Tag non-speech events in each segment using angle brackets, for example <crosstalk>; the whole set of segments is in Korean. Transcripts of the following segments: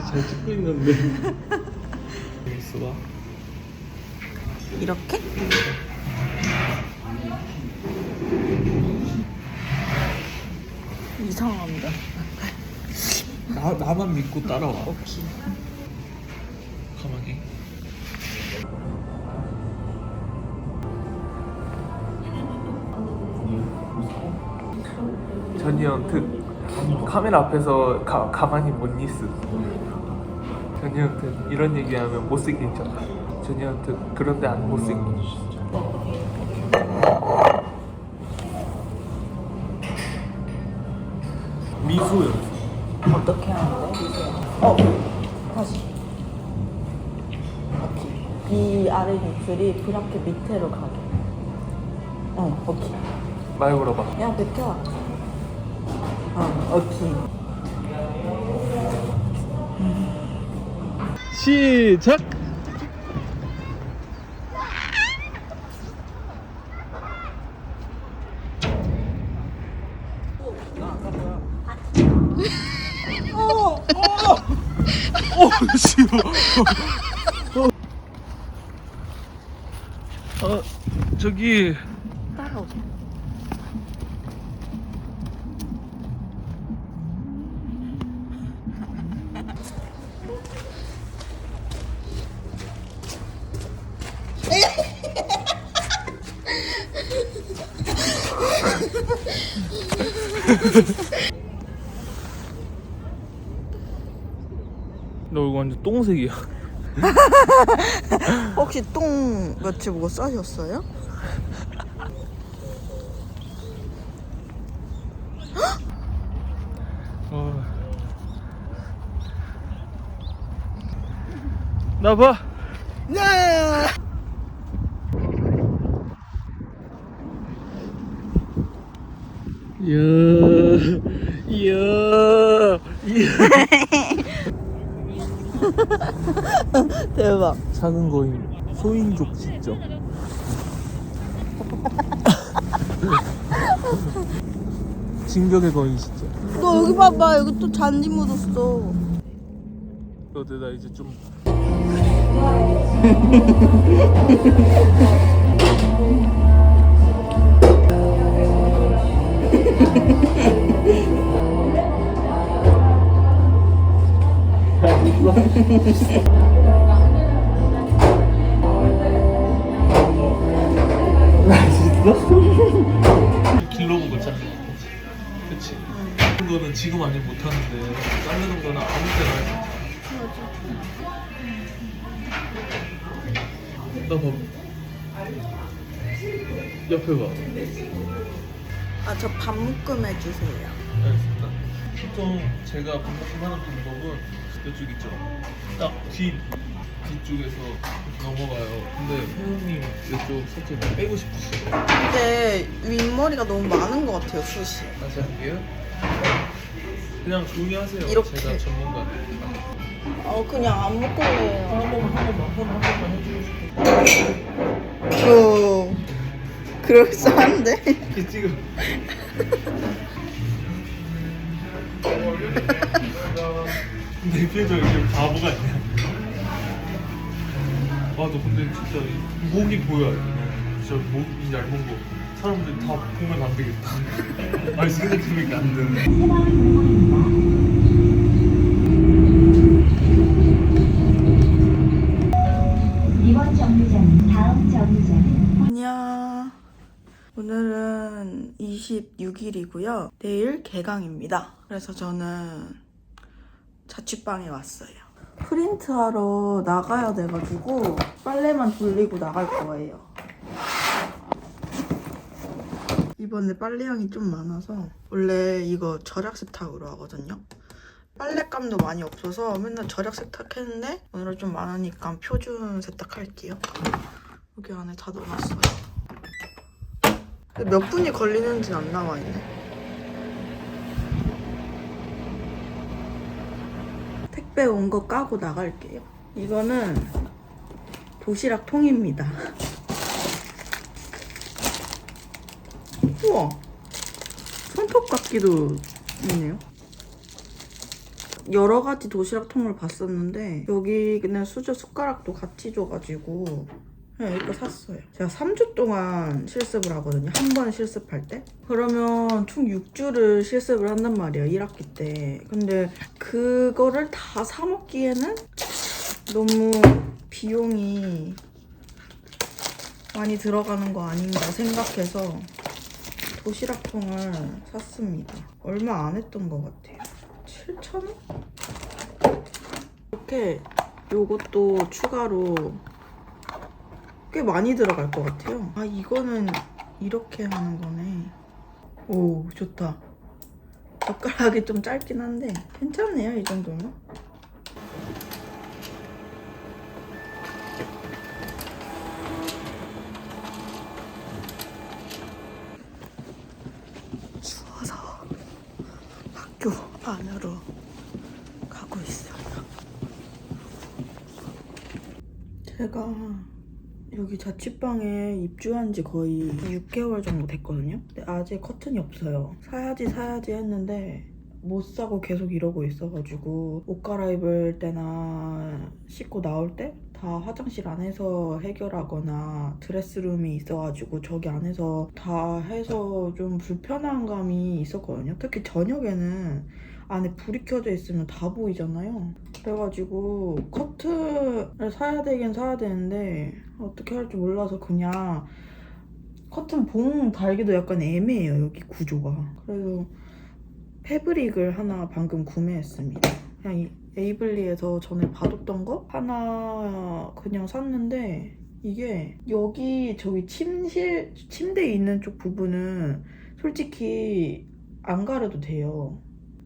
잘 찍고 있는데. 있어 봐. 이렇게? 이상한데? 나 나만 믿고 따라와. 가만히. 전이한테 카메라 앞에서 가, 가만히 못 있어. 전이한테 이런 얘기하면 못생긴 척. 전이한테 그런데 안 못생긴. 미소 연습. 어떻게 하는데? 어, 다시. 오케이. 이 아래 입술이 그렇게 밑으로 가게. 어, 오케이. 말 걸어봐. 야, 백현. 어, 오케이. 시작. 어, 싫어. 어, 저기 따라오. <laughs> 너 이거 완전 똥색이야. <laughs> 혹시 똥 며칠 못 싸셨어요? 어. 나 봐. 네! 이야, 이야, 이야. 대박. 작은 거인 소인족 <laughs> 진짜. 징벽의 거인 진짜. 너 여기 봐봐. 여기 또 잔디 묻었어. 근데 나 이제 좀 <laughs> 보고 자르는 거 그치? 그런 거는 지금 아니면 못하는데 자르는 거는 아무 때나 해도 나 봐. 옆에 봐. 아, 저 반묶음 해주세요. 알겠습니다. 보통 제가 반복하는 방법은 이쪽 있죠. 딱 뒤, 뒤쪽에서 넘어가요. 근데 회원님 이쪽 살짝 빼고 싶으시죠? 근데 윗머리가 너무 많은 것 같아요, 숱이. 다시 할게요. 그냥 조용히 하세요. 이렇게. 제가 전문가. 어, 그냥 안 묶고 한. 번만, 한 번만, 한 번만, 한 번만 해주고 싶어. 어, 그럴싸한데? 이렇게 지금. 내 표정 이렇게 바보 같냐? 아, 너 근데 진짜 이 목이 보여. 진짜 목이 얇은 거. 사람들이 다 보면 안 되겠다. 아니, 생각해보니까 안 되네. 이번 정류장은 다음 정류장은 안녕. 오늘은 26일이고요. 내일 개강입니다. 그래서 저는 자취방에 왔어요. 프린트하러 나가야 돼가지고 빨래만 돌리고 나갈 거예요. 이번에 빨래량이 좀 많아서 원래 이거 절약 세탁으로 하거든요. 빨랫감도 많이 없어서 맨날 절약 세탁했는데 오늘은 좀 많으니까 표준 세탁할게요. 여기 안에 다 넣어놨어요. 몇 분이 걸리는지는 안 나와 있네. 택배 온 거 까고 나갈게요. 이거는 도시락 통입니다. 우와! 손톱 같기도 있네요. 여러 가지 도시락 통을 봤었는데 여기는 수저 숟가락도 같이 줘가지고 그냥 이거 샀어요. 제가 3주 동안 실습을 하거든요. 한 번 실습할 때. 그러면 총 6주를 실습을 한단 말이에요. 1학기 때. 근데 그거를 다 사 먹기에는 너무 비용이 많이 들어가는 거 아닌가 생각해서 도시락통을 샀습니다. 얼마 안 했던 것 같아요. 7,000원? 이렇게 요것도 추가로 꽤 많이 들어갈 것 같아요. 아, 이거는 이렇게 하는 거네. 오, 좋다. 젓가락이 좀 짧긴 한데 괜찮네요, 이 정도면. 추워서 학교 안으로 가고 있어요. 제가 여기 자취방에 입주한 지 거의 6개월 정도 됐거든요. 근데 아직 커튼이 없어요. 사야지 사야지 했는데 못 사고 계속 이러고 있어가지고 옷 갈아입을 때나 씻고 나올 때 다 화장실 안에서 해결하거나 드레스룸이 있어가지고 저기 안에서 다 해서 좀 불편한 감이 있었거든요. 특히 저녁에는 안에 불이 켜져 있으면 다 보이잖아요. 그래가지고 커튼을 사야 되긴 사야 되는데 어떻게 할지 몰라서 그냥 커튼 봉 달기도 약간 애매해요 여기 구조가. 그래서 패브릭을 하나 방금 구매했습니다. 그냥 이 에이블리에서 전에 봐뒀던 거 하나 그냥 샀는데 이게 여기 저기 침실 침대 있는 쪽 부분은 솔직히 안 가려도 돼요.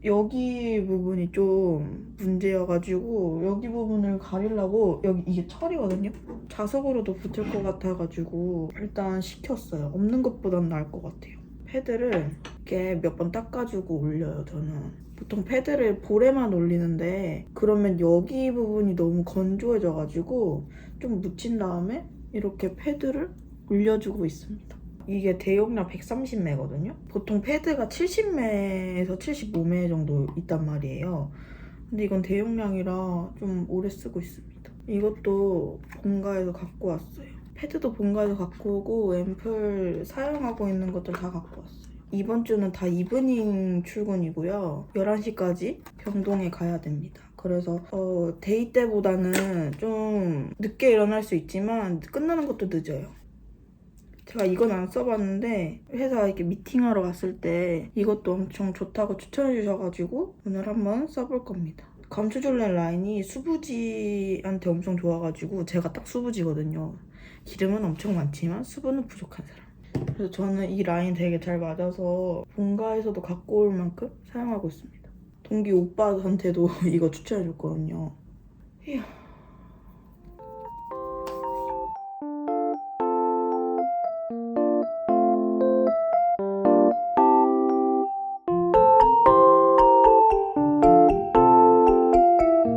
여기 부분이 좀 문제여가지고 여기 부분을 가리려고 여기 이게 철이거든요. 자석으로도 붙을 것 같아가지고 일단 시켰어요. 없는 것보단 나을 것 같아요. 패드를 이렇게 몇 번 닦아주고 올려요. 저는 보통 패드를 볼에만 올리는데 그러면 여기 부분이 너무 건조해져가지고 좀 묻힌 다음에 이렇게 패드를 올려주고 있습니다. 이게 대용량 130매거든요. 보통 패드가 70매에서 75매 정도 있단 말이에요. 근데 이건 대용량이라 좀 오래 쓰고 있습니다. 이것도 본가에서 갖고 왔어요. 패드도 본가에서 갖고 오고 앰플 사용하고 있는 것들 다 갖고 왔어요. 이번 주는 다 이브닝 출근이고요. 11시까지 병동에 가야 됩니다. 그래서 어, 데이 때보다는 좀 늦게 일어날 수 있지만 끝나는 것도 늦어요. 제가 이건 안 써봤는데 회사 이렇게 미팅하러 갔을 때 이것도 엄청 좋다고 추천해 주셔가지고 오늘 한번 써볼 겁니다. 감초졸레 라인이 수부지한테 엄청 좋아가지고 제가 딱 수부지거든요. 기름은 엄청 많지만 수분은 부족한 사람. 그래서 저는 이 라인 되게 잘 맞아서 본가에서도 갖고 올 만큼 사용하고 있습니다. 동기 오빠한테도 <laughs> 이거 추천해줬거든요. 휴.